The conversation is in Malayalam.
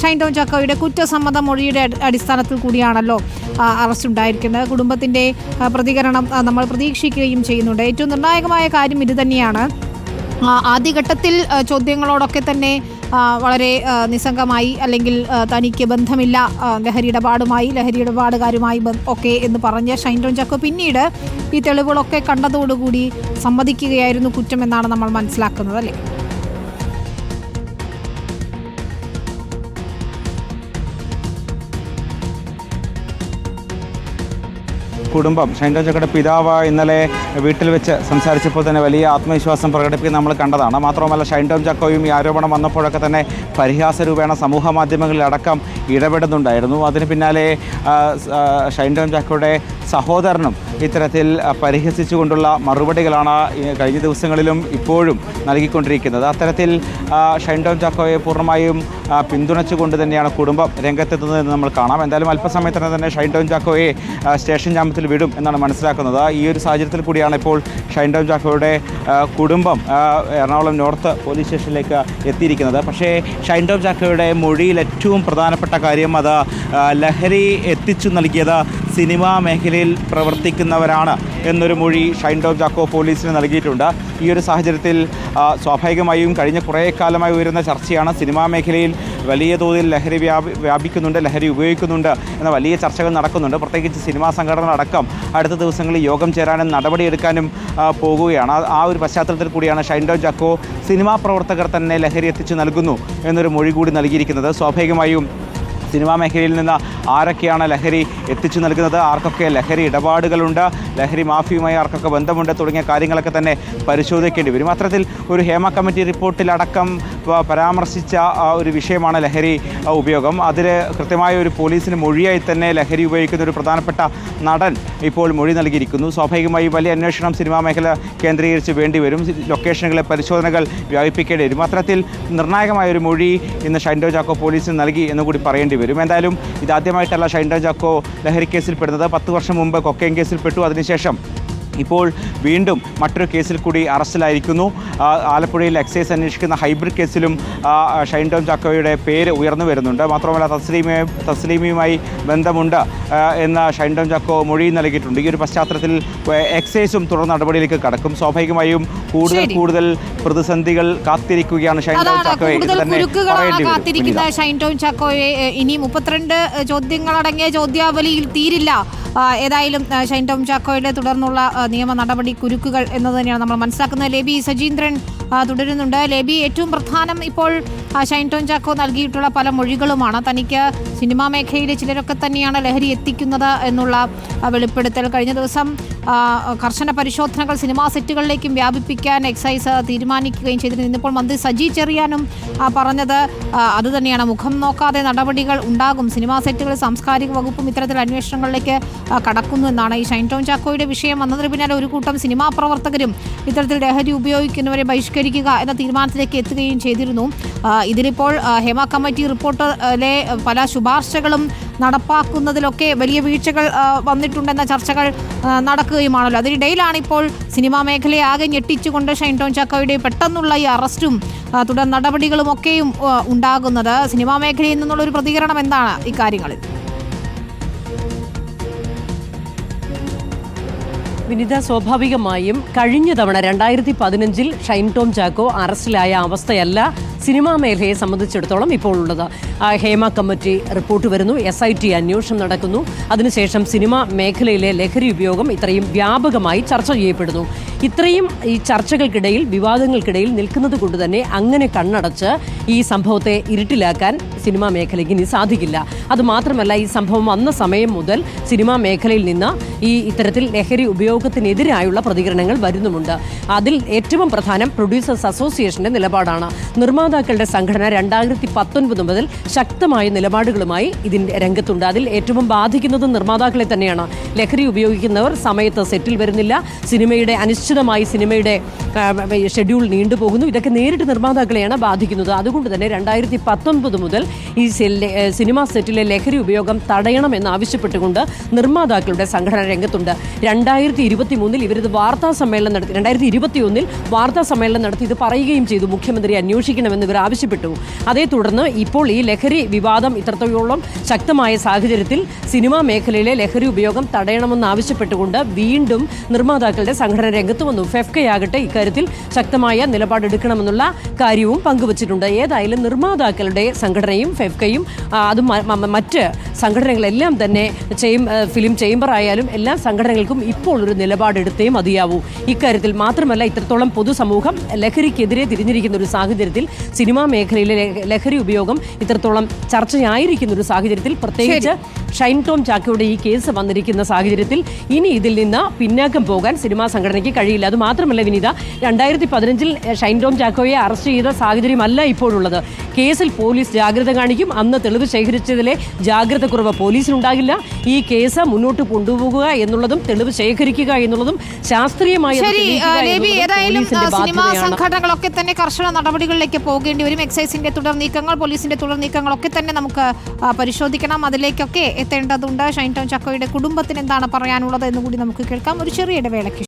ഷൈൻ ടോം ചക്കോയുടെ കുറ്റസമ്മത മൊഴിയുടെ അടിസ്ഥാനത്തിൽ കൂടിയാണല്ലോ അറസ്റ്റ് ഉണ്ടായിരിക്കുന്നത്. കുടുംബത്തിന്റെ പ്രതികരണം നമ്മൾ പ്രതീക്ഷിക്കുകയും ചെയ്യുന്നുണ്ട്. ഏറ്റവും നിർണായകമായ കാര്യം ഇത് തന്നെയാണ്. ആദ്യഘട്ടത്തിൽ ചോദ്യങ്ങളോടൊക്കെ തന്നെ വളരെ നിസ്സംഗമായി അല്ലെങ്കിൽ തനിക്ക് ബന്ധമില്ല ലഹരി ഇടപാടുമായി ലഹരി ഇടപാടുകാരുമായി ഒക്കെ എന്ന് പറഞ്ഞ ഷൈൻ ടോൺ ചാക്കോ പിന്നീട് ഈ തെളിവുകളൊക്കെ കണ്ടതോടുകൂടി സമ്മതിക്കുകയായിരുന്നു കുറ്റമെന്നാണ് നമ്മൾ മനസ്സിലാക്കുന്നത് അല്ലേ? കുടുംബം. ഷൈൻഡോ ചക്കയുടെ പിതാവ് ഇന്നലെ വീട്ടിൽ വെച്ച് സംസാരിച്ചപ്പോൾ തന്നെ വലിയ ആത്മവിശ്വാസം പ്രകടിപ്പിക്കുന്ന നമ്മൾ കണ്ടതാണ്. മാത്രമല്ല ഷൈൻഡോം ചക്കോയും ഈ ആരോപണം വന്നപ്പോഴൊക്കെ തന്നെ പരിഹാസ രൂപേണ സമൂഹ മാധ്യമങ്ങളിൽ അടക്കം ഇടപെടുന്നുണ്ടായിരുന്നു. അതിന് പിന്നാലെ ഷൈൻഡോം ചക്കോയുടെ സഹോദരനും ഇത്തരത്തിൽ പരിഹസിച്ചുകൊണ്ടുള്ള മറുപടികളാണ് കഴിഞ്ഞ ദിവസങ്ങളിലും ഇപ്പോഴും നൽകിക്കൊണ്ടിരിക്കുന്നത്. അത്തരത്തിൽ ഷൈൻഡോം ചക്കോയെ പൂർണമായും പിന്തുണച്ചുകൊണ്ട് തന്നെയാണ് കുടുംബം രംഗത്തെത്തുന്നതെന്ന് നമ്മൾ കാണാം. എന്തായാലും അല്പസമയത്തിന് തന്നെ ഷൈൻ ടൗൺ ചാക്കോയെ സ്റ്റേഷൻ ജാമ്യത്തിൽ വിടും എന്നാണ് മനസ്സിലാക്കുന്നത്. ഈ ഒരു സാഹചര്യത്തിൽ കൂടിയാണ് ഇപ്പോൾ ഷൈൻ ടൗൺ ചാക്കോയുടെ കുടുംബം എറണാകുളം നോർത്ത് പോലീസ് സ്റ്റേഷനിലേക്ക് എത്തിയിരിക്കുന്നത്. പക്ഷേ ഷൈൻ ടൗൺ ചാക്കോയുടെ മൊഴിയിൽ ഏറ്റവും പ്രധാനപ്പെട്ട കാര്യം അത് ലഹരി എത്തിച്ചു നൽകിയത് സിനിമാ മേഖലയിൽ പ്രവർത്തിക്കുന്നവരാണ് എന്നൊരു മൊഴി ഷൈൻ ടോം ചാക്കോ പോലീസിന് നൽകിയിട്ടുണ്ട്. ഈ ഒരു സാഹചര്യത്തിൽ സ്വാഭാവികമായും കഴിഞ്ഞ കുറേ കാലമായി ഉയരുന്ന ചർച്ചയാണ്. സിനിമാ മേഖലയിൽ വലിയ തോതിൽ ലഹരി വ്യാപി വ്യാപിക്കുന്നുണ്ട് ലഹരി ഉപയോഗിക്കുന്നുണ്ട് എന്ന വലിയ ചർച്ചകൾ നടക്കുന്നുണ്ട്. പ്രത്യേകിച്ച് സിനിമാ സംഘടന അടക്കം അടുത്ത ദിവസങ്ങളിൽ യോഗം ചേരാനും നടപടിയെടുക്കാനും പോകുകയാണ് ആ- ഒരു പശ്ചാത്തലത്തിൽ കൂടിയാണ് ഷൈൻഡോ ജാക്കോ സിനിമാ പ്രവർത്തകർ തന്നെ ലഹരി എത്തിച്ചു നൽകുന്നു എന്നൊരു മൊഴി കൂടി നൽകിയിരിക്കുന്നത്. സ്വാഭാവികമായും സിനിമാ മേഖലയിൽ നിന്ന് ആരൊക്കെയാണ് ലഹരി എത്തിച്ചു നൽകുന്നത്? ആർക്കൊക്കെ ലഹരി ഇടപാടുകളുണ്ട്? ലഹരി മാഫിയുമായി ആർക്കൊക്കെ ബന്ധമുണ്ട്? തുടങ്ങിയ കാര്യങ്ങളൊക്കെ തന്നെ പരിശോധിക്കേണ്ടി വരും. അത്തരത്തിൽ ഒരു ഹേമ കമ്മിറ്റി റിപ്പോർട്ടിലടക്കം പരാമർശിച്ച ഒരു വിഷയമാണ് ലഹരി ഉപയോഗം. അതിൽ കൃത്യമായ ഒരു പോലീസിന് മൊഴിയായി തന്നെ ലഹരി ഉപയോഗിക്കുന്ന ഒരു പ്രധാനപ്പെട്ട നടൻ ഇപ്പോൾ മൊഴി നൽകിയിരിക്കുന്നു. സ്വാഭാവികമായി വലിയ അന്വേഷണം സിനിമാ മേഖല കേന്ദ്രീകരിച്ച് വേണ്ടി വരും. ലൊക്കേഷനുകളെ പരിശോധനകൾ വ്യാപിപ്പിക്കേണ്ടി വരും. അത്തരത്തിൽ നിർണായകമായ ഒരു മൊഴി ഇന്ന് ഷൈൻഡോ ചാക്കോ പോലീസിന് നൽകി എന്നുകൂടി പറയേണ്ടി വരും. എന്തായാലും ഇതാദ്യമായിട്ടല്ല ഷൈൻഡോ ചാക്കോ ലഹരി കേസിൽ പെടുന്നത്. പത്ത് വർഷം മുമ്പ് കൊക്കൈൻ കേസിൽ പെട്ടു. അതിനുശേഷം ഇപ്പോൾ വീണ്ടും മറ്റൊരു കേസിൽ കൂടി അറസ്റ്റിലായിരിക്കുന്നു. ആലപ്പുഴയിൽ എക്സൈസ് അന്വേഷിക്കുന്ന ഹൈബ്രിഡ് കേസിലും ഷൈൻ ടോം ചാക്കോയുടെ പേര് ഉയർന്നു വരുന്നുണ്ട്. മാത്രമല്ല തസ്ലീമയെ തസ്ലീമയുമായി ബന്ധമുണ്ട് എന്ന ഷൈൻ ടോം ചാക്കോ മൊഴി നൽകിയിട്ടുണ്ട്. ഈ ഒരു പശ്ചാത്തലത്തിൽ എക്സൈസും തുടർ നടപടിയിലേക്ക് കടക്കും. സ്വാഭാവികമായും കൂടുതൽ കൂടുതൽ പ്രതിസന്ധികൾ കാത്തിരിക്കുകയാണ് ഷൈൻ ടോം ചാക്കോയെ. തന്നെ കാത്തിരിക്കുന്ന വിനീത. ഷൈൻ ടോം ചാക്കോയെ ഇനി മുപ്പത്തിരണ്ട് ചോദ്യങ്ങളടങ്ങിയ ചോദ്യാവലിയിൽ തീരില്ല. ഏതായാലും ഷൈൻ ടോം ചാക്കോയുടെ തുടർന്നുള്ള നിയമ നടപടി കുരുക്കുകൾ എന്ന് തന്നെയാണ് നമ്മൾ മനസ്സിലാക്കുന്നത്. ലേബി സജീന്ദ്രൻ തുടരുന്നുണ്ട്. ലേബി ഏറ്റവും പ്രധാനം ഇപ്പോൾ ഷൈൻ ടോം ചാക്കോ നൽകിയിട്ടുള്ള പല മൊഴികളുമാണ്. തനിക്ക് സിനിമാ മേഖലയിലെ ചിലരൊക്കെ തന്നെയാണ് ലഹരി എത്തിക്കുന്നത് എന്നുള്ള വെളിപ്പെടുത്തൽ. കഴിഞ്ഞ ദിവസം കർശന പരിശോധനകൾ സിനിമാ സെറ്റുകളിലേക്കും വ്യാപിപ്പിക്കാൻ എക്സൈസ് തീരുമാനിക്കുകയും ചെയ്തിരുന്നു. ഇന്നിപ്പോൾ മന്ത്രി സജി ചെറിയാനും പറഞ്ഞത് അതുതന്നെയാണ്. മുഖം നോക്കാതെ നടപടികൾ ഉണ്ടാകും. സിനിമാ സെറ്റുകളിൽ സാംസ്കാരിക വകുപ്പും ഇത്തരത്തിൽ അന്വേഷണങ്ങളിലേക്ക് കടക്കുന്നു എന്നാണ് ഈ ഷൈൻ ടോം ചാക്കോയുടെ വിഷയം. വന്നതിന് പിന്നാലെ ഒരു കൂട്ടം സിനിമാ പ്രവർത്തകരും ഇത്തരത്തിൽ ലഹരി ഉപയോഗിക്കുന്നവരെ ബഹിഷ്കരിക്കുക എന്ന തീരുമാനത്തിലേക്ക് എത്തുകയും ചെയ്തിരുന്നു. ഇതിലിപ്പോൾ ഹേമ കമ്മിറ്റി റിപ്പോർട്ടിലെ പല ശുപാർശകളും നടപ്പാക്കുന്നതിലൊക്കെ വലിയ വീഴ്ചകൾ വന്നിട്ടുണ്ടെന്ന ചർച്ചകൾ നടക്കുകയുമാണല്ലോ. അതിനിടയിലാണ് ഇപ്പോൾ സിനിമാ മേഖലയെ ആകെ ഞെട്ടിച്ചുകൊണ്ട് ഷൈൻ ടോൺ ചാക്കോയുടെ പെട്ടെന്നുള്ള ഈ അറസ്റ്റും തുടർ നടപടികളും ഒക്കെയും ഉണ്ടാകുന്നത്. സിനിമാ മേഖലയിൽ നിന്നുള്ള ഒരു പ്രതികരണം എന്താണ് ഇക്കാര്യങ്ങളിൽ? വിനിത സ്വാഭാവികമായും കഴിഞ്ഞ തവണ രണ്ടായിരത്തി പതിനഞ്ചിൽ ഷൈൻ ടോം ചാക്കോ അറസ്റ്റിലായ അവസ്ഥയല്ല സിനിമാ മേഖലയെ സംബന്ധിച്ചിടത്തോളം ഇപ്പോൾ ഉള്ളത് ഹേമ കമ്മിറ്റി റിപ്പോർട്ട് വരുന്നു എസ് ഐ ടി അന്വേഷണം നടക്കുന്നു. അതിനുശേഷം സിനിമാ മേഖലയിലെ ലഹരി ഉപയോഗം ഇത്രയും വ്യാപകമായി ചർച്ച ചെയ്യപ്പെടുന്നു. ഇത്രയും ഈ ചർച്ചകൾക്കിടയിൽ വിവാദങ്ങൾക്കിടയിൽ നിൽക്കുന്നത് കൊണ്ട് തന്നെ അങ്ങനെ കണ്ണടച്ച് ഈ സംഭവത്തെ ഇരുട്ടിലാക്കാൻ സിനിമാ മേഖലയ്ക്ക് ഇനി സാധിക്കില്ല. അതുമാത്രമല്ല ഈ സംഭവം വന്ന സമയം മുതൽ സിനിമാ മേഖലയിൽ നിന്ന് ഈ ഇത്തരത്തിൽ ലഹരി ഉപയോഗത്തിനെതിരായുള്ള പ്രതികരണങ്ങൾ വരുന്നുമുണ്ട്. അതിൽ ഏറ്റവും പ്രധാനം പ്രൊഡ്യൂസേഴ്സ് അസോസിയേഷന്റെ നിലപാടാണ്. നിർമ്മാതാക്കളുടെ സംഘടന രണ്ടായിരത്തി പത്തൊൻപത് മുതൽ ശക്തമായ നിലപാടുകളുമായി ഇതിന്റെ രംഗത്തുണ്ട്. അതിൽ ഏറ്റവും ബാധിക്കുന്നത് നിർമ്മാതാക്കളെ തന്നെയാണ്. ലഹരി ഉപയോഗിക്കുന്നവർ സമയത്ത് സെറ്റിൽ വരുന്നില്ല. സിനിമയുടെ അനിശ്ചിതമായി സിനിമയുടെ ഷെഡ്യൂൾ നീണ്ടുപോകുന്നു. ഇതൊക്കെ നേരിട്ട് നിർമ്മാതാക്കളെയാണ് ബാധിക്കുന്നത്. അതുകൊണ്ട് തന്നെ രണ്ടായിരത്തി പത്തൊൻപത് മുതൽ ഈ സിനിമാ സെറ്റിലെ ലഹരി ഉപയോഗം തടയണമെന്ന് ആവശ്യപ്പെട്ടുകൊണ്ട് നിർമ്മാതാക്കളുടെ സംഘടന രംഗത്തുണ്ട്. രണ്ടായിരത്തി ഇരുപത്തി മൂന്നിൽ ഇവരിത് വാർത്താ സമ്മേളനം നടത്തി രണ്ടായിരത്തി ഇരുപത്തി ഒന്നിൽ വാർത്താ സമ്മേളനം നടത്തി ഇത് പറയുകയും ചെയ്തു. മുഖ്യമന്ത്രി അന്വേഷിക്കണമെന്ന് ഇവർ ആവശ്യപ്പെട്ടു. അതേ തുടർന്ന് ഇപ്പോൾ ഈ ലഹരി വിവാദം ഇത്രത്തോളം ശക്തമായ സാഹചര്യത്തിൽ സിനിമാ മേഖലയിലെ ലഹരി ഉപയോഗം തടയണമെന്ന് ആവശ്യപ്പെട്ടുകൊണ്ട് വീണ്ടും നിർമ്മാതാക്കളുടെ സംഘടന രംഗത്ത് വന്നു. ഫെഫ്കയാകട്ടെ ഇക്കാര്യത്തിൽ ശക്തമായ നിലപാടെടുക്കണമെന്നുള്ള കാര്യവും പങ്കുവച്ചിട്ടുണ്ട്. ഏതായാലും നിർമ്മാതാക്കളുടെ സംഘടനയും ഫെഫ്കയും ആ, അതും മറ്റ് സംഘടനകളെല്ലാം തന്നെ ചെയ്യും ഫിലിം ചേംബർ ആയാലും എല്ലാ സംഘടനകൾക്കും ഇപ്പോൾ ഒരു നിലപാടെടുത്തേ മതിയാവൂ. ഇക്കാര്യത്തിൽ മാത്രമല്ല ഇത്രത്തോളം പൊതുസമൂഹം ലഹരിക്കെതിരെ തിരിഞ്ഞിരിക്കുന്ന ഒരു സാഹചര്യത്തിൽ സിനിമാ മേഖലയിലെ ലഹരി ഉപയോഗം ഇത്രത്തോളം ചർച്ചയായിരിക്കുന്ന ഒരു സാഹചര്യത്തിൽ പ്രത്യേകിച്ച് ഷൈൻ ടോം ചാക്കോയുടെ ഈ കേസ് വന്നിരിക്കുന്ന സാഹചര്യത്തിൽ ഇനി ഇതിൽ നിന്ന് പിന്നാക്കം പോകാൻ സിനിമാ സംഘടനയ്ക്ക് കഴിയില്ല. അത് മാത്രമല്ല വിനീത രണ്ടായിരത്തി പതിനഞ്ചിൽ ഷൈൻ ടോം ചാക്കോയെ അറസ്റ്റ് ചെയ്ത സാഹചര്യമല്ല ഇപ്പോഴുള്ളത്. കേസിൽ പോലീസ് ജാഗ്രത കാണിക്കും. അന്ന് തെളിവ് ശേഖരിച്ചതിലെ ജാഗ്രത കുറവ് പോലീസിനുണ്ടാകില്ല. ഈ കേസ് മുന്നോട്ട് കൊണ്ടുപോകുക എന്നുള്ളതും തെളിവ് ശേഖരിക്കുക എന്നുള്ളതും ശാസ്ത്രീയമായി സിനിമാ സംഘടനകളൊക്കെ തന്നെ കർശന നടപടികളിലേക്ക് പോകേണ്ടി വരും. എക്സൈസിന്റെ തുടർ നീക്കങ്ങൾ പോലീസിന്റെ തുടർ നീക്കങ്ങളൊക്കെ തന്നെ നമുക്ക് പരിശോധിക്കണം. അതിലേക്കൊക്കെ എത്തേണ്ടതുണ്ട്. ഷൈൻ ടോം ചക്കോയുടെ കുടുംബത്തിന് എന്താണ് പറയാനുള്ളത് എന്ന് കൂടി നമുക്ക് കേൾക്കാം. ഒരു ചെറിയ ഇടവേളയ്ക്ക്